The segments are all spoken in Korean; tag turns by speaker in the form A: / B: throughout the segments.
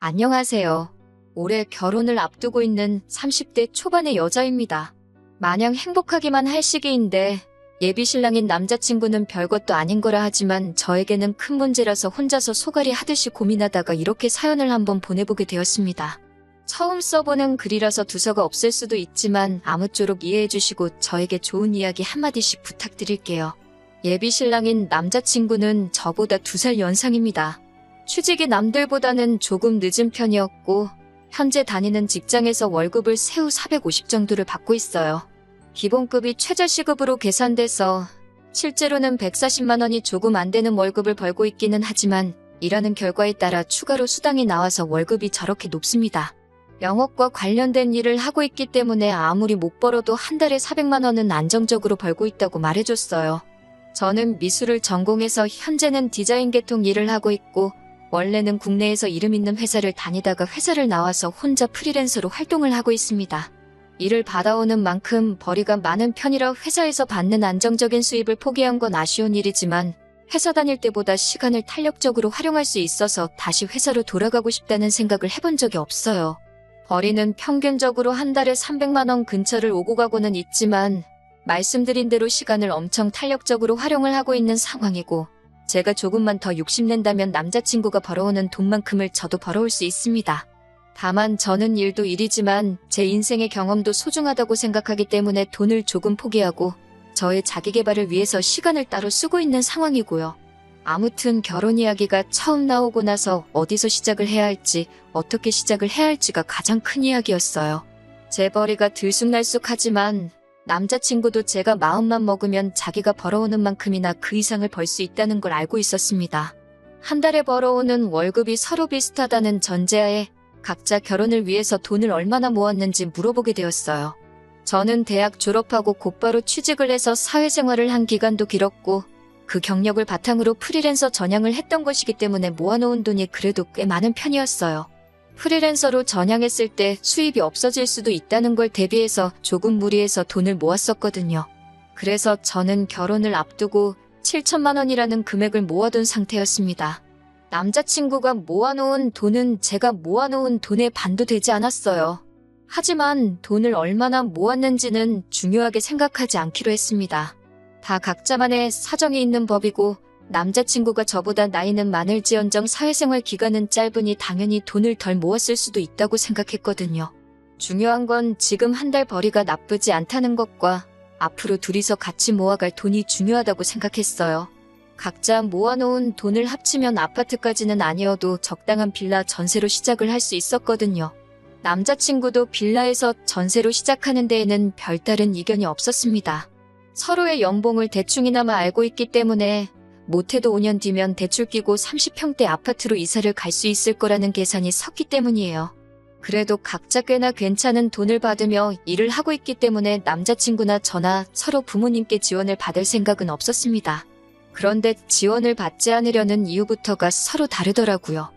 A: 안녕하세요. 올해 결혼을 앞두고 있는 30대 초반의 여자입니다. 마냥 행복하기만 할 시기인데 예비 신랑인 남자친구는 별것도 아닌 거라 하지만 저에게는 큰 문제라서 혼자서 소갈이 하듯이 고민하다가 이렇게 사연을 한번 보내보게 되었습니다. 처음 써보는 글이라서 두서가 없을 수도 있지만 아무쪼록 이해해주시고 저에게 좋은 이야기 한마디씩 부탁드릴게요. 예비 신랑인 남자친구는 저보다 두 살 연상입니다. 취직이 남들보다는 조금 늦은 편이었고 현재 다니는 직장에서 월급을 세후 450 정도를 받고 있어요. 기본급이 최저시급으로 계산돼서 실제로는 140만 원이 조금 안 되는 월급을 벌고 있기는 하지만 일하는 결과에 따라 추가로 수당이 나와서 월급이 저렇게 높습니다. 영업과 관련된 일을 하고 있기 때문에 아무리 못 벌어도 한 달에 400만 원은 안정적으로 벌고 있다고 말해줬어요. 저는 미술을 전공해서 현재는 디자인 계통 일을 하고 있고 원래는 국내에서 이름 있는 회사를 다니다가 회사를 나와서 혼자 프리랜서로 활동을 하고 있습니다. 일을 받아오는 만큼 벌이가 많은 편이라 회사에서 받는 안정적인 수입을 포기한 건 아쉬운 일이지만 회사 다닐 때보다 시간을 탄력적으로 활용할 수 있어서 다시 회사로 돌아가고 싶다는 생각을 해본 적이 없어요. 벌이는 평균적으로 한 달에 300만원 근처를 오고 가고는 있지만 말씀드린 대로 시간을 엄청 탄력적으로 활용을 하고 있는 상황이고 제가 조금만 더 욕심낸다면 남자친구가 벌어오는 돈만큼을 저도 벌어올 수 있습니다. 다만 저는 일도 일이지만 제 인생의 경험도 소중하다고 생각하기 때문에 돈을 조금 포기하고 저의 자기 개발을 위해서 시간을 따로 쓰고 있는 상황이고요. 아무튼 결혼 이야기가 처음 나오고 나서 어디서 시작을 해야 할지 어떻게 시작을 해야 할지가 가장 큰 이야기였어요. 제 벌이가 들쑥날쑥하지만 남자친구도 제가 마음만 먹으면 자기가 벌어오는 만큼이나 그 이상을 벌 수 있다는 걸 알고 있었습니다. 한 달에 벌어오는 월급이 서로 비슷하다는 전제하에 각자 결혼을 위해서 돈을 얼마나 모았는지 물어보게 되었어요. 저는 대학 졸업하고 곧바로 취직을 해서 사회생활을 한 기간도 길었고 그 경력을 바탕으로 프리랜서 전향을 했던 것이기 때문에 모아놓은 돈이 그래도 꽤 많은 편이었어요. 프리랜서로 전향했을 때 수입이 없어질 수도 있다는 걸 대비해서 조금 무리해서 돈을 모았었거든요. 그래서 저는 결혼을 앞두고 7천만 원이라는 금액을 모아둔 상태였습니다. 남자친구가 모아놓은 돈은 제가 모아놓은 돈의 반도 되지 않았어요. 하지만 돈을 얼마나 모았는지는 중요하게 생각하지 않기로 했습니다. 다 각자만의 사정이 있는 법이고 남자친구가 저보다 나이는 많을지언정 사회생활 기간은 짧으니 당연히 돈을 덜 모았을 수도 있다고 생각했거든요. 중요한 건 지금 한 달 벌이가 나쁘지 않다는 것과 앞으로 둘이서 같이 모아갈 돈이 중요하다고 생각했어요. 각자 모아놓은 돈을 합치면 아파트까지는 아니어도 적당한 빌라 전세로 시작을 할 수 있었거든요. 남자친구도 빌라에서 전세로 시작하는 데에는 별다른 이견이 없었습니다. 서로의 연봉을 대충이나마 알고 있기 때문에 못해도 5년 뒤면 대출 끼고 30평대 아파트로 이사를 갈 수 있을 거라는 계산이 섰기 때문이에요. 그래도 각자 꽤나 괜찮은 돈을 받으며 일을 하고 있기 때문에 남자친구나 저나 서로 부모님께 지원을 받을 생각은 없었습니다. 그런데 지원을 받지 않으려는 이유부터가 서로 다르더라고요.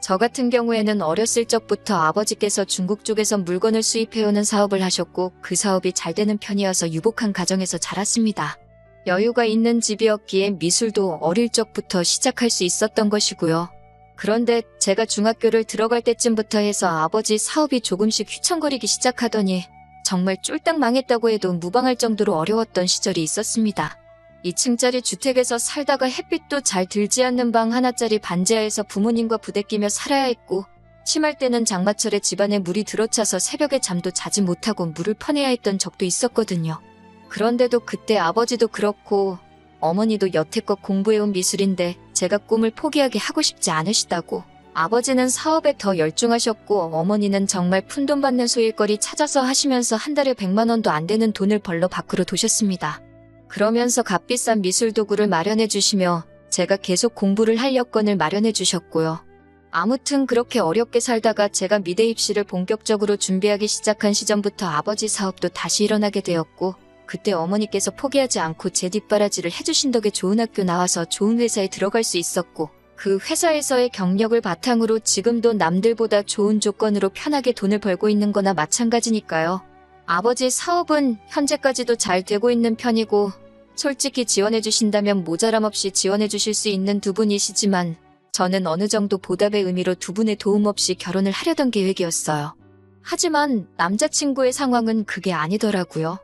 A: 저 같은 경우에는 어렸을 적부터 아버지께서 중국 쪽에서 물건을 수입해오는 사업을 하셨고 그 사업이 잘 되는 편이어서 유복한 가정에서 자랐습니다. 여유가 있는 집이었기에 미술도 어릴 적부터 시작할 수 있었던 것이고요. 그런데 제가 중학교를 들어갈 때쯤부터 해서 아버지 사업이 조금씩 휘청거리기 시작하더니 정말 쫄딱 망했다고 해도 무방할 정도로 어려웠던 시절이 있었습니다. 2층짜리 주택에서 살다가 햇빛도 잘 들지 않는 방 하나짜리 반지하에서 부모님과 부대끼며 살아야 했고 심할 때는 장마철에 집안에 물이 들어차서 새벽에 잠도 자지 못하고 물을 퍼내야 했던 적도 있었거든요. 그런데도 그때 아버지도 그렇고 어머니도 여태껏 공부해온 미술인데 제가 꿈을 포기하게 하고 싶지 않으시다고 아버지는 사업에 더 열중하셨고 어머니는 정말 푼돈 받는 소일거리 찾아서 하시면서 한 달에 100만 원도 안 되는 돈을 벌러 밖으로 도셨습니다. 그러면서 값비싼 미술 도구를 마련해 주시며 제가 계속 공부를 할 여건을 마련해 주셨고요. 아무튼 그렇게 어렵게 살다가 제가 미대 입시를 본격적으로 준비하기 시작한 시점부터 아버지 사업도 다시 일어나게 되었고 그때 어머니께서 포기하지 않고 제 뒷바라지를 해주신 덕에 좋은 학교 나와서 좋은 회사에 들어갈 수 있었고 그 회사에서의 경력을 바탕으로 지금도 남들보다 좋은 조건으로 편하게 돈을 벌고 있는 거나 마찬가지니까요. 아버지 사업은 현재까지도 잘 되고 있는 편이고 솔직히 지원해 주신다면 모자람 없이 지원해 주실 수 있는 두 분이시지만 저는 어느 정도 보답의 의미로 두 분의 도움 없이 결혼을 하려던 계획이었어요. 하지만 남자친구의 상황은 그게 아니더라고요.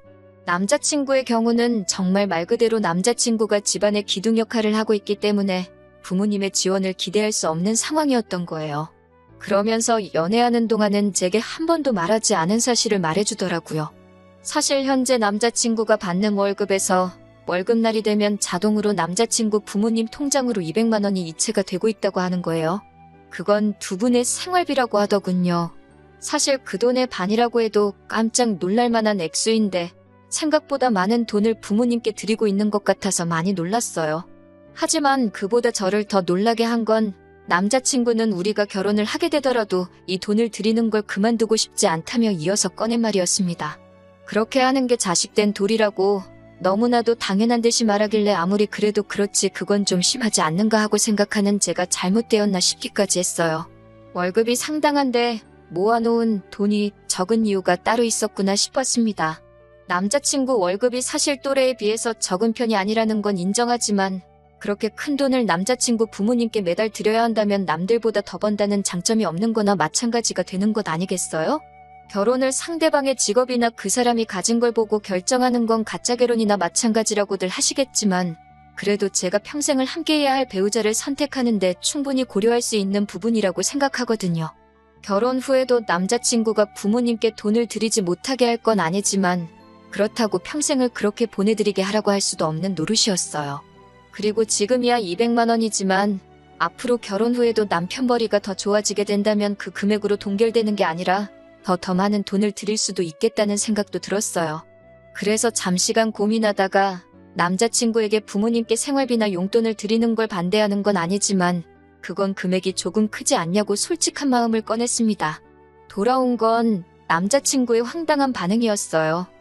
A: 남자친구의 경우는 정말 말 그대로 남자친구가 집안의 기둥 역할을 하고 있기 때문에 부모님의 지원을 기대할 수 없는 상황이었던 거예요. 그러면서 연애하는 동안은 제게 한 번도 말하지 않은 사실을 말해주더라고요. 사실 현재 남자친구가 받는 월급에서 월급날이 되면 자동으로 남자친구 부모님 통장으로 200만 원이 이체가 되고 있다고 하는 거예요. 그건 두 분의 생활비라고 하더군요. 사실 그 돈의 반이라고 해도 깜짝 놀랄 만한 액수인데 생각보다 많은 돈을 부모님께 드리고 있는 것 같아서 많이 놀랐어요. 하지만 그보다 저를 더 놀라게 한 건 남자친구는 우리가 결혼을 하게 되더라도 이 돈을 드리는 걸 그만두고 싶지 않다며 이어서 꺼낸 말이었습니다. 그렇게 하는 게 자식된 도리라고 너무나도 당연한 듯이 말하길래 아무리 그래도 그렇지 그건 좀 심하지 않는가 하고 생각하는 제가 잘못되었나 싶기까지 했어요. 월급이 상당한데 모아놓은 돈이 적은 이유가 따로 있었구나 싶었습니다. 남자친구 월급이 사실 또래에 비해서 적은 편이 아니라는 건 인정하지만 그렇게 큰 돈을 남자친구 부모님께 매달 드려야 한다면 남들보다 더 번다는 장점이 없는 거나 마찬가지가 되는 것 아니겠어요? 결혼을 상대방의 직업이나 그 사람이 가진 걸 보고 결정하는 건 가짜 결혼이나 마찬가지라고들 하시겠지만 그래도 제가 평생을 함께해야 할 배우자를 선택하는데 충분히 고려할 수 있는 부분이라고 생각하거든요. 결혼 후에도 남자친구가 부모님께 돈을 드리지 못하게 할 건 아니지만 그렇다고 평생을 그렇게 보내드리게 하라고 할 수도 없는 노릇이었어요. 그리고 지금이야 200만 원이지만 앞으로 결혼 후에도 남편 벌이가 더 좋아지게 된다면 그 금액으로 동결되는 게 아니라 더더 많은 돈을 드릴 수도 있겠다는 생각도 들었어요. 그래서 잠시간 고민하다가 남자친구에게 부모님께 생활비나 용돈을 드리는 걸 반대하는 건 아니지만 그건 금액이 조금 크지 않냐고 솔직한 마음을 꺼냈습니다. 돌아온 건 남자친구의 황당한 반응이었어요.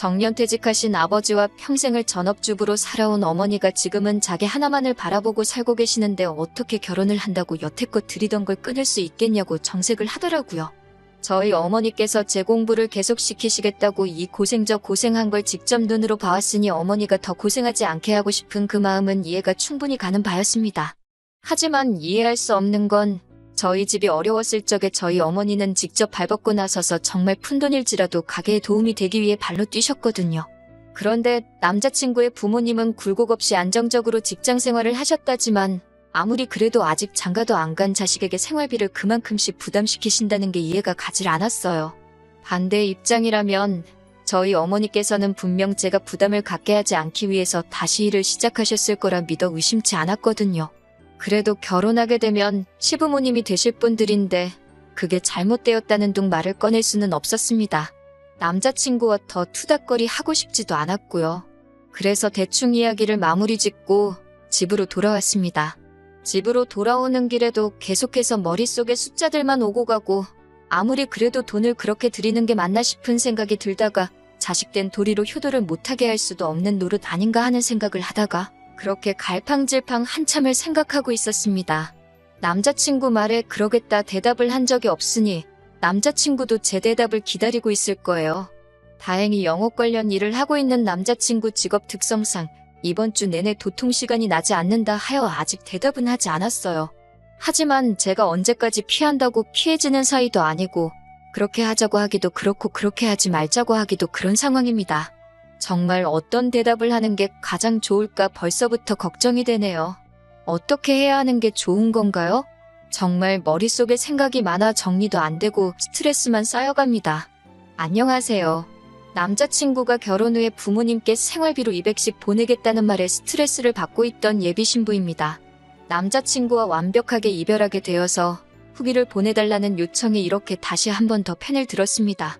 A: 정년퇴직하신 아버지와 평생을 전업주부로 살아온 어머니가 지금은 자기 하나만을 바라보고 살고 계시는데 어떻게 결혼을 한다고 여태껏 드리던 걸 끊을 수 있겠냐고 정색을 하더라고요. 저희 어머니께서 제 공부를 계속 시키시겠다고 이 고생 저 고생한 걸 직접 눈으로 봐왔으니 어머니가 더 고생하지 않게 하고 싶은 그 마음은 이해가 충분히 가는 바였습니다. 하지만 이해할 수 없는 건 저희 집이 어려웠을 적에 저희 어머니는 직접 발벗고 나서서 정말 푼돈일지라도 가게에 도움이 되기 위해 발로 뛰셨거든요. 그런데 남자친구의 부모님은 굴곡 없이 안정적으로 직장 생활을 하셨다지만 아무리 그래도 아직 장가도 안 간 자식에게 생활비를 그만큼씩 부담시키신다는 게 이해가 가질 않았어요. 반대의 입장이라면 저희 어머니께서는 분명 제가 부담을 갖게 하지 않기 위해서 다시 일을 시작하셨을 거라 믿어 의심치 않았거든요. 그래도 결혼하게 되면 시부모님이 되실 분들인데 그게 잘못되었다는 둥 말을 꺼낼 수는 없었습니다. 남자친구와 더 투닥거리 하고 싶지도 않았고요. 그래서 대충 이야기를 마무리 짓고 집으로 돌아왔습니다. 집으로 돌아오는 길에도 계속해서 머릿속에 숫자들만 오고 가고 아무리 그래도 돈을 그렇게 드리는 게 맞나 싶은 생각이 들다가 자식된 도리로 효도를 못하게 할 수도 없는 노릇 아닌가 하는 생각을 하다가 그렇게 갈팡질팡 한참을 생각하고 있었습니다. 남자친구 말에 그러겠다 대답을 한 적이 없으니 남자친구도 제 대답을 기다리고 있을 거예요. 다행히 영업 관련 일을 하고 있는 남자친구 직업 특성상 이번 주 내내 도통 시간이 나지 않는다 하여 아직 대답은 하지 않았어요. 하지만 제가 언제까지 피한다고 피해지는 사이도 아니고 그렇게 하자고 하기도 그렇고 그렇게 하지 말자고 하기도 그런 상황입니다. 정말 어떤 대답을 하는 게 가장 좋을까 벌써부터 걱정이 되네요. 어떻게 해야 하는 게 좋은 건가요? 정말 머릿속에 생각이 많아 정리도 안 되고 스트레스만 쌓여갑니다. 안녕하세요. 남자친구가 결혼 후에 부모님께 생활비로 200씩 보내겠다는 말에 스트레스를 받고 있던 예비 신부입니다. 남자친구와 완벽하게 이별하게 되어서 후기를 보내달라는 요청에 이렇게 다시 한 번 더 펜을 들었습니다.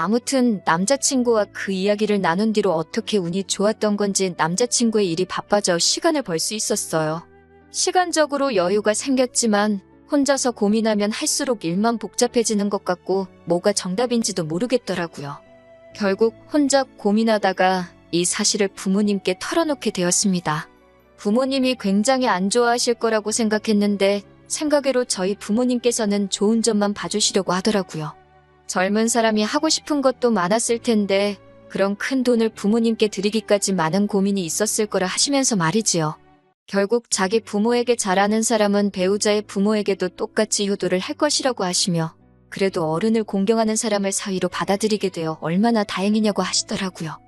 A: 아무튼 남자친구와 그 이야기를 나눈 뒤로 어떻게 운이 좋았던 건지 남자친구의 일이 바빠져 시간을 벌 수 있었어요. 시간적으로 여유가 생겼지만 혼자서 고민하면 할수록 일만 복잡해지는 것 같고 뭐가 정답인지도 모르겠더라고요. 결국 혼자 고민하다가 이 사실을 부모님께 털어놓게 되었습니다. 부모님이 굉장히 안 좋아하실 거라고 생각했는데 생각외로 저희 부모님께서는 좋은 점만 봐주시려고 하더라고요. 젊은 사람이 하고 싶은 것도 많았을 텐데 그런 큰 돈을 부모님께 드리기까지 많은 고민이 있었을 거라 하시면서 말이지요. 결국 자기 부모에게 잘하는 사람은 배우자의 부모에게도 똑같이 효도를 할 것이라고 하시며 그래도 어른을 공경하는 사람을 사위로 받아들이게 되어 얼마나 다행이냐고 하시더라고요.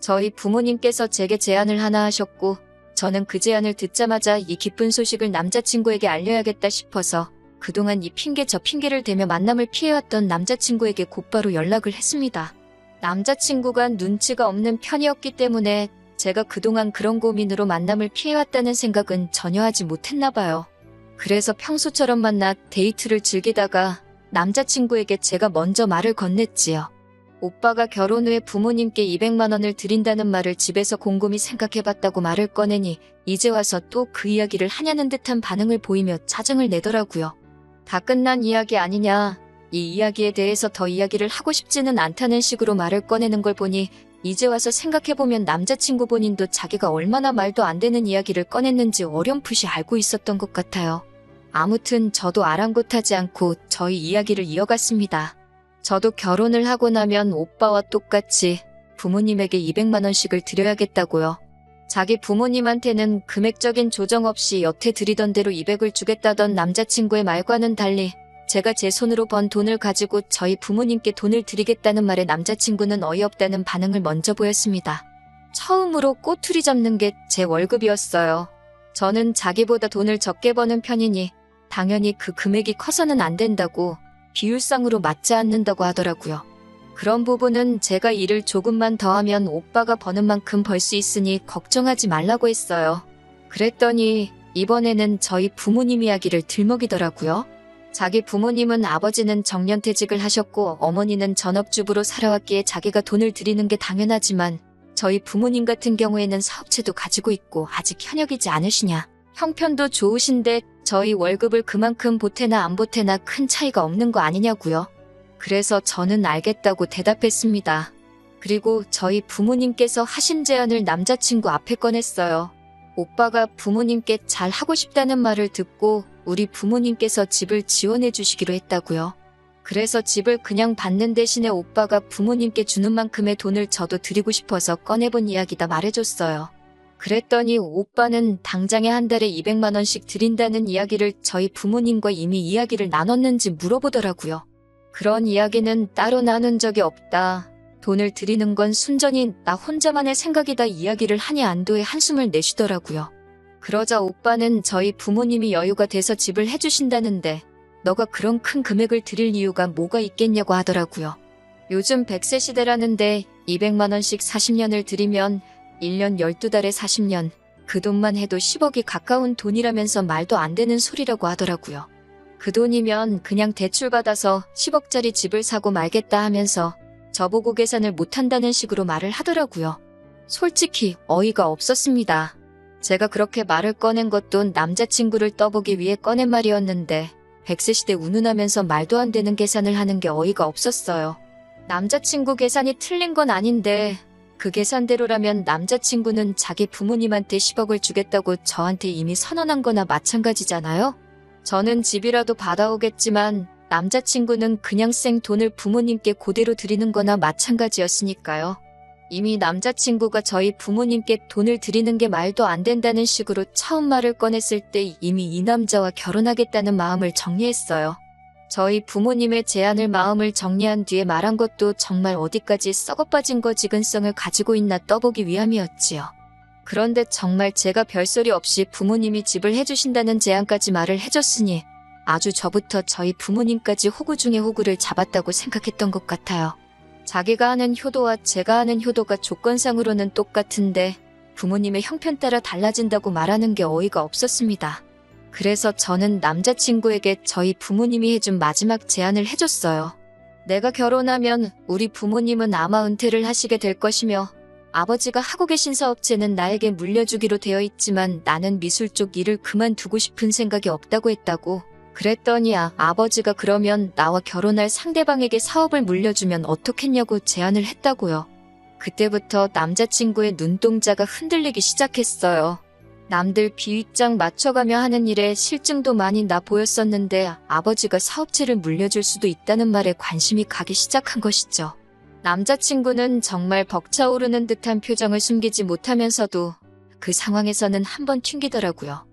A: 저희 부모님께서 제게 제안을 하나 하셨고 저는 그 제안을 듣자마자 이 기쁜 소식을 남자친구에게 알려야겠다 싶어서 그동안 이 핑계 저 핑계를 대며 만남을 피해왔던 남자친구에게 곧바로 연락을 했습니다. 남자친구가 눈치가 없는 편이었기 때문에 제가 그동안 그런 고민으로 만남을 피해왔다는 생각은 전혀 하지 못했나 봐요. 그래서 평소처럼 만나 데이트를 즐기다가 남자친구에게 제가 먼저 말을 건넸지요. 오빠가 결혼 후에 부모님께 200만 원을 드린다는 말을 집에서 곰곰이 생각해봤다고 말을 꺼내니 이제 와서 또 그 이야기를 하냐는 듯한 반응을 보이며 짜증을 내더라고요. 다 끝난 이야기 아니냐. 이 이야기에 대해서 더 이야기를 하고 싶지는 않다는 식으로 말을 꺼내는 걸 보니 이제 와서 생각해보면 남자친구 본인도 자기가 얼마나 말도 안 되는 이야기를 꺼냈는지 어렴풋이 알고 있었던 것 같아요. 아무튼 저도 아랑곳하지 않고 저희 이야기를 이어갔습니다. 저도 결혼을 하고 나면 오빠와 똑같이 부모님에게 200만원씩을 드려야겠다고요. 자기 부모님한테는 금액적인 조정 없이 여태 드리던 대로 200을 주겠다던 남자친구의 말과는 달리 제가 제 손으로 번 돈을 가지고 저희 부모님께 돈을 드리겠다는 말에 남자친구는 어이없다는 반응을 먼저 보였습니다. 처음으로 꼬투리 잡는 게 제 월급이었어요. 저는 자기보다 돈을 적게 버는 편이니 당연히 그 금액이 커서는 안 된다고 비율상으로 맞지 않는다고 하더라고요. 그런 부분은 제가 일을 조금만 더 하면 오빠가 버는 만큼 벌 수 있으니 걱정하지 말라고 했어요. 그랬더니 이번에는 저희 부모님 이야기를 들먹이더라고요. 자기 부모님은 아버지는 정년퇴직을 하셨고 어머니는 전업주부로 살아왔기에 자기가 돈을 드리는 게 당연하지만 저희 부모님 같은 경우에는 사업체도 가지고 있고 아직 현역이지 않으시냐. 형편도 좋으신데 저희 월급을 그만큼 보태나 안 보태나 큰 차이가 없는 거 아니냐고요. 그래서 저는 알겠다고 대답했습니다. 그리고 저희 부모님께서 하신 제안을 남자친구 앞에 꺼냈어요. 오빠가 부모님께 잘 하고 싶다는 말을 듣고 우리 부모님께서 집을 지원해 주시기로 했다고요. 그래서 집을 그냥 받는 대신에 오빠가 부모님께 주는 만큼의 돈을 저도 드리고 싶어서 꺼내본 이야기다 말해줬어요. 그랬더니 오빠는 당장에 한 달에 200만 원씩 드린다는 이야기를 저희 부모님과 이미 이야기를 나눴는지 물어보더라고요. 그런 이야기는 따로 나눈 적이 없다. 돈을 드리는 건 순전히 나 혼자만의 생각이다 이야기를 하니 안도의 한숨을 내쉬더라고요. 그러자 오빠는 저희 부모님이 여유가 돼서 집을 해주신다는데 너가 그런 큰 금액을 드릴 이유가 뭐가 있겠냐고 하더라고요. 요즘 100세 시대라는데 200만원씩 40년을 들이면 1년 12달에 40년, 그 돈만 해도 10억이 가까운 돈이라면서 말도 안 되는 소리라고 하더라고요. 그 돈이면 그냥 대출 받아서 10억짜리 집을 사고 말겠다 하면서 저보고 계산을 못한다는 식으로 말을 하더라고요. 솔직히 어이가 없었습니다. 제가 그렇게 말을 꺼낸 것도 남자친구를 떠보기 위해 꺼낸 말이었는데 100세 시대 운운하면서 말도 안 되는 계산을 하는 게 어이가 없었어요. 남자친구 계산이 틀린 건 아닌데 그 계산대로라면 남자친구는 자기 부모님한테 10억을 주겠다고 저한테 이미 선언한 거나 마찬가지잖아요? 저는 집이라도 받아오겠지만 남자친구는 그냥 생 돈을 부모님께 그대로 드리는 거나 마찬가지였으니까요. 이미 남자친구가 저희 부모님께 돈을 드리는 게 말도 안 된다는 식으로 처음 말을 꺼냈을 때 이미 이 남자와 결혼하겠다는 마음을 정리했어요. 저희 부모님의 제안을 마음을 정리한 뒤에 말한 것도 정말 어디까지 썩어빠진 거 지근성을 가지고 있나 떠보기 위함이었지요. 그런데 정말 제가 별소리 없이 부모님이 집을 해주신다는 제안까지 말을 해줬으니 아주 저부터 저희 부모님까지 호구 중에 호구를 잡았다고 생각했던 것 같아요. 자기가 하는 효도와 제가 하는 효도가 조건상으로는 똑같은데 부모님의 형편 따라 달라진다고 말하는 게 어이가 없었습니다. 그래서 저는 남자친구에게 저희 부모님이 해준 마지막 제안을 해줬어요. 내가 결혼하면 우리 부모님은 아마 은퇴를 하시게 될 것이며 아버지가 하고 계신 사업체는 나에게 물려주기로 되어 있지만 나는 미술 쪽 일을 그만두고 싶은 생각이 없다고 했다고. 그랬더니 아, 아버지가 그러면 나와 결혼할 상대방에게 사업을 물려주면 어떻겠냐고 제안을 했다고요. 그때부터 남자친구의 눈동자가 흔들리기 시작했어요. 남들 비윗장 맞춰가며 하는 일에 실증도 많이 나 보였었는데 아버지가 사업체를 물려줄 수도 있다는 말에 관심이 가기 시작한 것이죠. 남자친구는 정말 벅차오르는 듯한 표정을 숨기지 못하면서도 그 상황에서는 한번 튕기더라고요.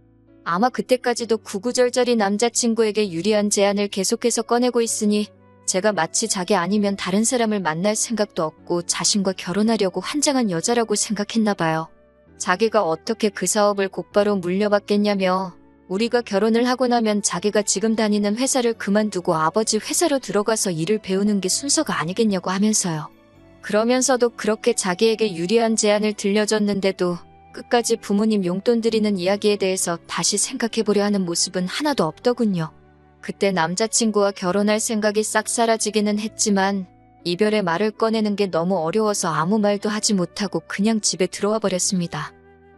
A: 아마 그때까지도 구구절절히 남자친구에게 유리한 제안을 계속해서 꺼내고 있으니 제가 마치 자기 아니면 다른 사람을 만날 생각도 없고 자신과 결혼하려고 환장한 여자라고 생각했나 봐요. 자기가 어떻게 그 사업을 곧바로 물려받겠냐며 우리가 결혼을 하고 나면 자기가 지금 다니는 회사를 그만두고 아버지 회사로 들어가서 일을 배우는 게 순서가 아니겠냐고 하면서요. 그러면서도 그렇게 자기에게 유리한 제안을 들려줬는데도 끝까지 부모님 용돈 드리는 이야기에 대해서 다시 생각해보려 하는 모습은 하나도 없더군요. 그때 남자친구와 결혼할 생각이 싹 사라지기는 했지만 이별의 말을 꺼내는 게 너무 어려워서 아무 말도 하지 못하고 그냥 집에 들어와 버렸습니다.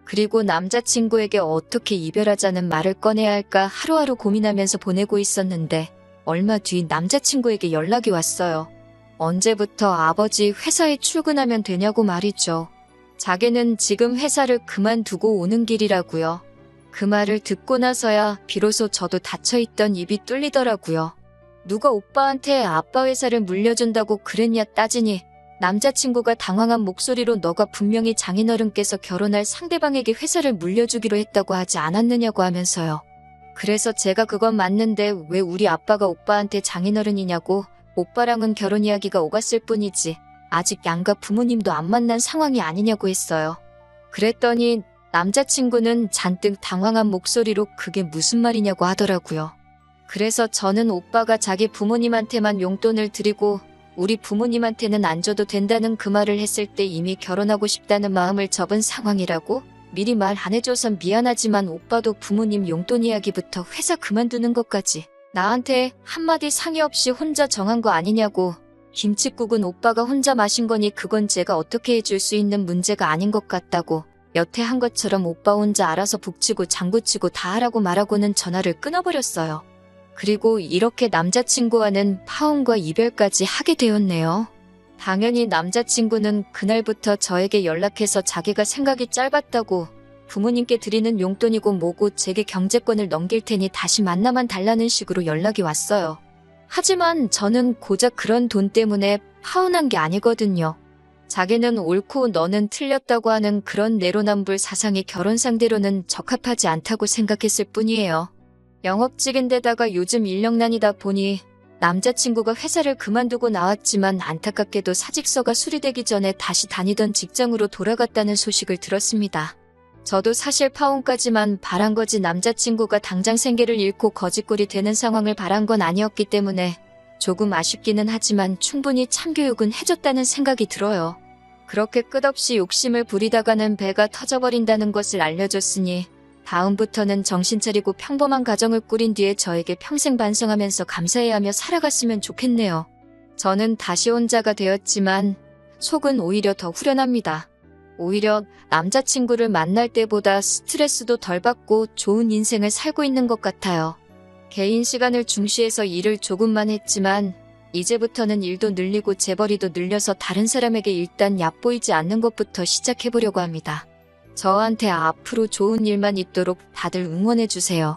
A: 그리고 남자친구에게 어떻게 이별하자는 말을 꺼내야 할까 하루하루 고민하면서 보내고 있었는데 얼마 뒤 남자친구에게 연락이 왔어요. 언제부터 아버지 회사에 출근하면 되냐고 말이죠. 자기는 지금 회사를 그만두고 오는 길이라고요. 그 말을 듣고 나서야 비로소 저도 닫혀있던 입이 뚫리더라고요. 누가 오빠한테 아빠 회사를 물려준다고 그랬냐 따지니 남자친구가 당황한 목소리로 너가 분명히 장인어른께서 결혼할 상대방에게 회사를 물려주기로 했다고 하지 않았느냐고 하면서요. 그래서 제가 그건 맞는데 왜 우리 아빠가 오빠한테 장인어른이냐고 오빠랑은 결혼 이야기가 오갔을 뿐이지 아직 양가 부모님도 안 만난 상황이 아니냐고 했어요. 그랬더니 남자친구는 잔뜩 당황한 목소리로 그게 무슨 말이냐고 하더라고요. 그래서 저는 오빠가 자기 부모님한테만 용돈을 드리고 우리 부모님한테는 안 줘도 된다는 그 말을 했을 때 이미 결혼하고 싶다는 마음을 접은 상황이라고? 미리 말 안 해줘선 미안하지만 오빠도 부모님 용돈 이야기부터 회사 그만두는 것까지 나한테 한마디 상의 없이 혼자 정한 거 아니냐고 김칫국은 오빠가 혼자 마신 거니 그건 제가 어떻게 해줄 수 있는 문제가 아닌 것 같다고 여태 한 것처럼 오빠 혼자 알아서 북치고 장구치고 다 하라고 말하고는 전화를 끊어버렸어요. 그리고 이렇게 남자친구와는 파혼과 이별까지 하게 되었네요. 당연히 남자친구는 그날부터 저에게 연락해서 자기가 생각이 짧았다고 부모님께 드리는 용돈이고 뭐고 제게 경제권을 넘길 테니 다시 만나만 달라는 식으로 연락이 왔어요. 하지만 저는 고작 그런 돈 때문에 파혼한 게 아니거든요. 자기는 옳고 너는 틀렸다고 하는 그런 내로남불 사상이 결혼 상대로는 적합하지 않다고 생각했을 뿐이에요. 영업직인데다가 요즘 인력난이다 보니 남자친구가 회사를 그만두고 나왔지만 안타깝게도 사직서가 수리되기 전에 다시 다니던 직장으로 돌아갔다는 소식을 들었습니다. 저도 사실 파혼까지만 바란 거지 남자친구가 당장 생계를 잃고 거짓골이 되는 상황을 바란 건 아니었기 때문에 조금 아쉽기는 하지만 충분히 참교육은 해줬다는 생각이 들어요. 그렇게 끝없이 욕심을 부리다가는 배가 터져버린다는 것을 알려줬으니 다음부터는 정신 차리고 평범한 가정을 꾸린 뒤에 저에게 평생 반성하면서 감사해하며 살아갔으면 좋겠네요. 저는 다시 혼자가 되었지만 속은 오히려 더 후련합니다. 오히려 남자친구를 만날 때보다 스트레스도 덜 받고 좋은 인생을 살고 있는 것 같아요. 개인 시간을 중시해서 일을 조금만 했지만 이제부터는 일도 늘리고 재벌이도 늘려서 다른 사람에게 일단 얕보이지 않는 것부터 시작해보려고 합니다. 저한테 앞으로 좋은 일만 있도록 다들 응원해주세요.